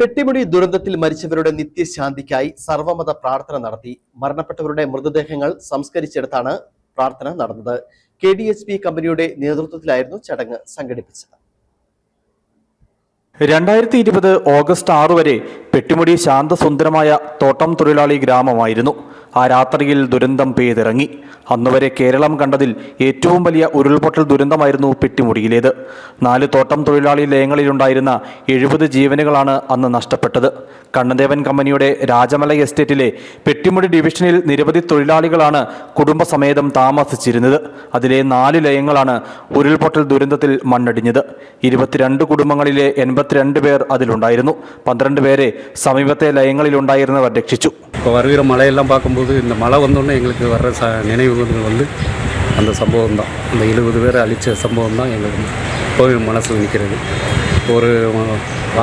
പെട്ടിമുടി ദുരന്തത്തിൽ മരിച്ചവരുടെ നിത്യശാന്തിക്കായി സർവമത പ്രാർത്ഥന നടത്തി മരണപ്പെട്ടവരുടെ മൃതദേഹങ്ങൾ സംസ്കരിച്ചെടുത്താണ് പ്രാർത്ഥന നടന്നത്. കെ ഡി എച്ച് പി കമ്പനിയുടെ നേതൃത്വത്തിലായിരുന്നു ചടങ്ങ് സംഘടിപ്പിച്ചത്. രണ്ടായിരത്തി ഇരുപത് ഓഗസ്റ്റ് ആറ് വരെ പെട്ടിമുടി ശാന്തസുന്ദരമായ തോട്ടം തൊഴിലാളി ഗ്രാമമായിരുന്നു. ആ രാത്രിയിൽ ദുരന്തം പെയ്തിറങ്ങി അന്നുവരെ കേരളം കണ്ടതിൽ ഏറ്റവും വലിയ ഉരുൾപൊട്ടൽ ദുരന്തമായിരുന്നു പെട്ടിമുടിയിലേത് നാല് തോട്ടം തൊഴിലാളി ലയങ്ങളിലുണ്ടായിരുന്ന എഴുപത് ജീവനുകളാണ് അന്ന് നഷ്ടപ്പെട്ടത് കണ്ണദേവൻ കമ്പനിയുടെ രാജമല എസ്റ്റേറ്റിലെ പെട്ടിമുടി ഡിവിഷനിൽ നിരവധി തൊഴിലാളികളാണ് കുടുംബസമേതം താമസിച്ചിരുന്നത് അതിലെ നാല് ലയങ്ങളാണ് ഉരുൾപൊട്ടൽ ദുരന്തത്തിൽ മണ്ണടിഞ്ഞത് ഇരുപത്തിരണ്ട് കുടുംബങ്ങളിലെ എൺപത്തിരണ്ട് പേർ അതിലുണ്ടായിരുന്നു പന്ത്രണ്ട് പേരെ സമീപത്തെ ലയങ്ങളിലുണ്ടായിരുന്നവർ രക്ഷിച്ചു இப்போ வருகிற மழையெல்லாம் இந்த மழை வந்தோடனே எங்களுக்கு வர்ற ச நினைவுகள் வந்து அந்த சம்பவம் தான் அந்த எழுபது பேரை அழித்த சம்பவம் தான் எங்களுக்கு கோவில் மனசு நிற்கிறது. ஒரு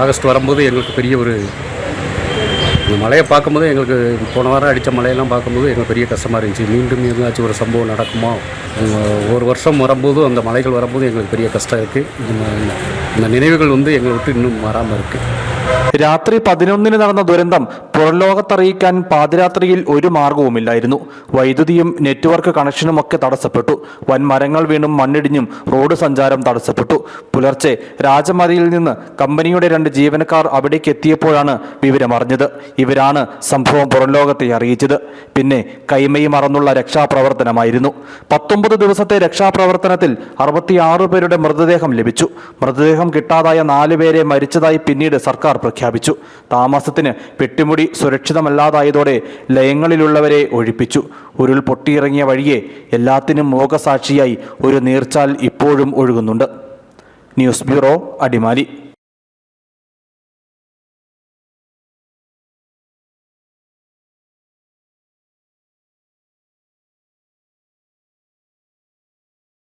ஆகஸ்ட் வரும்போது எங்களுக்கு பெரிய ஒரு இந்த மழையை பார்க்கும்போது எங்களுக்கு போன வாரம் அடித்த மழையெல்லாம் பார்க்கும்போது எங்களுக்கு பெரிய கஷ்டமாக இருந்துச்சு. மீண்டும் எதுனாச்சும் ஒரு சம்பவம் நடக்குமா? ஒரு வருஷம் வரும்போது அந்த மலைகள் வரும்போது எங்களுக்கு பெரிய கஷ்டம் இருக்குது இந்த நினைவுகள் வந்து எங்களை விட்டு இன்னும் மாறாமல் இருக்குது രാത്രി പതിനൊന്നിന് നടന്ന ദുരന്തം പുറംലോകത്തറിയിക്കാൻ പാതിരാത്രിയിൽ ഒരു മാർഗവുമില്ലായിരുന്നു. വൈദ്യുതിയും നെറ്റ്വർക്ക് കണക്ഷനുമൊക്കെ തടസ്സപ്പെട്ടു. വൻ മരങ്ങൾ വീണും മണ്ണിടിഞ്ഞും റോഡ് സഞ്ചാരം തടസ്സപ്പെട്ടു. പുലർച്ചെ രാജമതിയിൽ നിന്ന് കമ്പനിയുടെ രണ്ട് ജീവനക്കാർ അവിടേക്ക് എത്തിയപ്പോഴാണ് വിവരമറിഞ്ഞത്. ഇവരാണ് സംഭവം പുറംലോകത്തെ അറിയിച്ചത്. പിന്നെ കൈമയി മറന്നുള്ള രക്ഷാപ്രവർത്തനമായിരുന്നു. പത്തൊമ്പത് ദിവസത്തെ രക്ഷാപ്രവർത്തനത്തിൽ അറുപത്തിയാറ് പേരുടെ മൃതദേഹം ലഭിച്ചു. മൃതദേഹം കിട്ടാതായ നാല് പേരെ മരിച്ചതായി പിന്നീട് സർക്കാർ പ്രഖ്യാപിച്ചു. താമസത്തിന് പെട്ടിമുടി സുരക്ഷിതമല്ലാതായതോടെ ലയങ്ങളിലുള്ളവരെ ഒഴിപ്പിച്ചു. ഉരുൾ പൊട്ടിയിറങ്ങിയ വഴിയെ എല്ലാത്തിനും മോഹസാക്ഷിയായി ഒരു നീർച്ചാൽ ഇപ്പോഴും ഒഴുകുന്നുണ്ട്. News bureau Adimali.